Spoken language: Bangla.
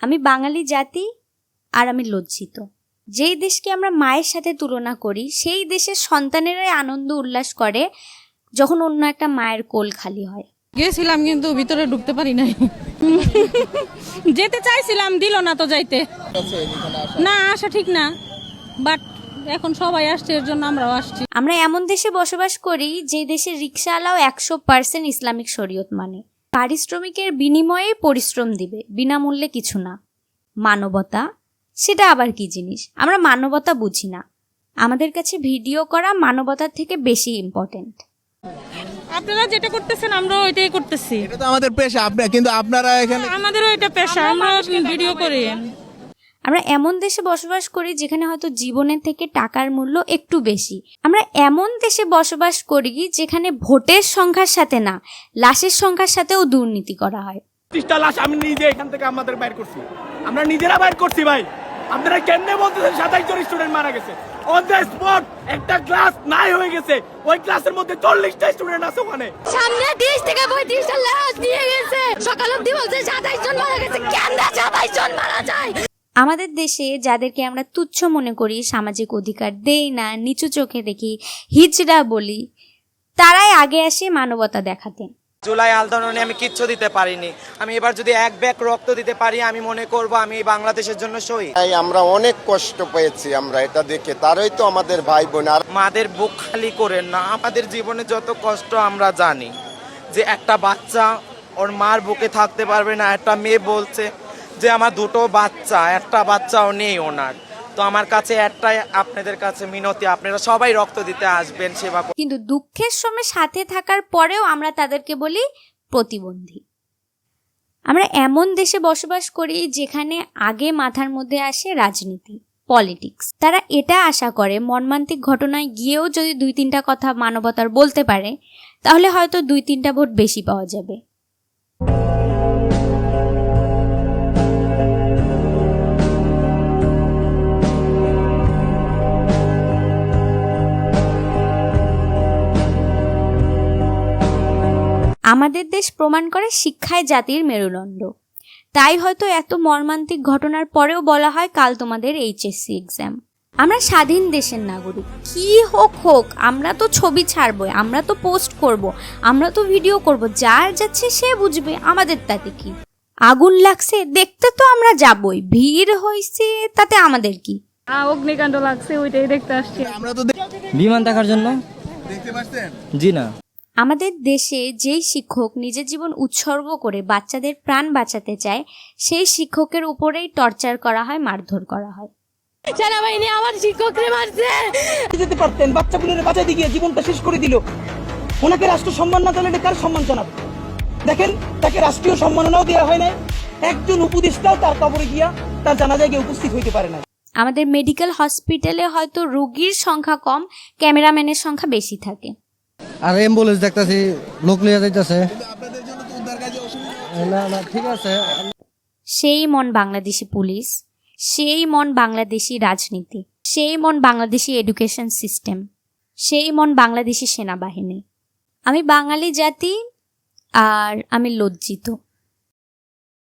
আমি বাঙালি জাতি আর আমি লজ্জিত। যেই দেশকে আমরা মায়ের সাথে তুলনা করি সেই দেশের সন্তানেরাই আনন্দ উল্লাস করে যখন অন্য একটা মায়ের কোল খালি হয়। গেছিলাম কিন্তু ভিতরে ঢুকতে পারি নাই। যেতে চাইছিলাম দিল না তো যাইতে। না আসা ঠিক না। বাট এখন সবাই আসছে এর জন্য আমরাও আসছি। আমরা এমন দেশে বসবাস করি যে দেশে রিক্সাওয়ালাও একশো পার্সেন্ট ইসলামিক শরীয়ত মানে। পারিশ্রমিকের বিনিময়ে পরিশ্রম দিবে বিনামূল্যে কিছু না। মানবতা? সেটা আবার কি জিনিস? আমরা মানবতা বুঝি না। আমাদের কাছে ভিডিও করা মানবতার থেকে বেশি ইম্পর্টেন্ট আপনারা যেটা করতেছেন আমরাও ওইটাই করতেছি। এটা তো আমাদের পেশা আপনি কিন্তু আপনারা এখানে আমাদেরও এটা পেশা আমরা ভিডিও করি। আমরা এমন দেশে বসবাস করি যেখানে হয়তো জীবনের থেকে টাকার মূল্য একটু বেশি। আমরা এমন দেশে বসবাস করি যেখানে ভোটের সংখ্যার সাথে না লাশের সংখ্যার সাথেও দুর্নীতি করা হয়। লাশ আমি নিজে এখান থেকে আমাদের বাইর করছি। আমরা নিজেরা বাইর করছি ভাই। আপনারা কেমনে বলতেছেন সাতাইশ জন স্টুডেন্ট মারা গেছে? অন দ্য স্পট একটা ক্লাস নাই হয়ে গেছে। ওই ক্লাসের মধ্যে চল্লিশটা স্টুডেন্ট আছে ওখানে। সামনে তিরিশ থেকে পঁয়ত্রিশটা লাশ নিয়ে গেছে। সকাল অব্দি বলছে সাতাইশ জন মারা গেছে। কেন সাতাইশ জন মারা যায়? আমাদের দেশে যাদেরকে আমরা তুচ্ছ মনে করি সামাজিক অধিকার দেই না নিচু চোখে দেখি হিজড়া বলি তারাই আগে আসে মানবতা দেখাতে জুলাই আন্দোলনে আমি কিচ্ছু দিতে পারিনি। আমি এবার যদি এক ব্যাগ রক্ত দিতে পারি আমি মনে করব আমি এই বাংলাদেশের জন্য সই তাই আমরা অনেক কষ্ট পেয়েছি আমরা এটা দেখে। তারাই তো আমাদের ভাই বোন আর মাদের বুক খালি করেন না আমাদের জীবনে যত কষ্ট আমরা জানি যে একটা বাচ্চা ওর মার বুকে থাকতে পারবে না একটা মেয়ে বলছে যে আমার দুটো বাচ্চা, একটা বাচ্চাও নেই ওনার। তো আমার কাছে একটাই আপনাদের কাছে মিনতি, আপনারা সবাই রক্ত দিতে আসবেন সেবা কিন্তু দুঃখের সময় সাথে থাকার পরেও আমরা তাদেরকে বলি প্রতিবন্ধী। আমরা এমন দেশে বসবাস করি যেখানে আগে মাথার মধ্যে আসে রাজনীতি, পলিটিক্স। তারা এটা আশা করে, মর্মান্তিক ঘটনায় গিয়েও যদি দুই তিনটা কথা মানবতার বলতে পারে, তাহলে হয়তো দুই তিনটা ভোট বেশি পাওয়া যাবে। আমাদের দেশ প্রমাণ করে শিক্ষায় জাতির মেরুদণ্ড। তাই হয়তো এত মর্মান্তিক ঘটনার পরেও বলা হয় কাল তোমাদের এইচএসসি এক্সাম আমরা স্বাধীন দেশের নাগরিক। কি হোক হোক আমরা তো ছবি ছাড়বই আমরা তো পোস্ট করব আমরা তো ভিডিও করব যার যাচ্ছে সে বুঝবে আমাদের তাতে কি। আগুন লাগছে দেখতে তো আমরা যাবই ভিড় হয়েছে তাতে আমাদের কি? অগ্নিকাণ্ড লাগছে ওইটাই দেখতে আসছি। আমরা তো বিমান দেখার জন্য? দেখতে পাচ্ছেন? জি না। আমাদের দেশে যেই শিক্ষক নিজের জীবন উৎসর্গ করে বাচ্চাদের প্রাণ বাঁচাতে চায় সেই শিক্ষকের উপরেই টর্চার করা হয় মারধর করা হয়। সেনাবাহিনী আমার শিক্ষকরে মারছে! যেতে পারতেন বাচ্চাগুলোর বাঁচাতে গিয়ে জীবনটা শেষ করে দিল। ওনাকে রাষ্ট্র সম্মান না জানালে কার সম্মান জানাবে? দেখেন তাকে রাষ্ট্রীয় সম্মাননাও দেওয়া হয় নাই। একজন উপদেষ্টাও তার কবরে গিয়া তার জানাজায় গিয়ে উপস্থিত হইতে পারে না আমাদের মেডিকেল হসপিটালে হয়তো রোগীর সংখ্যা কম ক্যামেরাম্যানের সংখ্যা বেশি থাকে। আর অ্যাম্বুলেন্স দেখতেছি, লোক নিয়ে যাইতেছে। ঠিক আছে। সেই মন বাংলাদেশি পুলিশ, সেই মন বাংলাদেশি রাজনীতি, সেই মন বাংলাদেশি এডুকেশন সিস্টেম সেই মন বাংলাদেশি সেনাবাহিনী। আমি বাঙালি জাতি আর আমি লজ্জিত।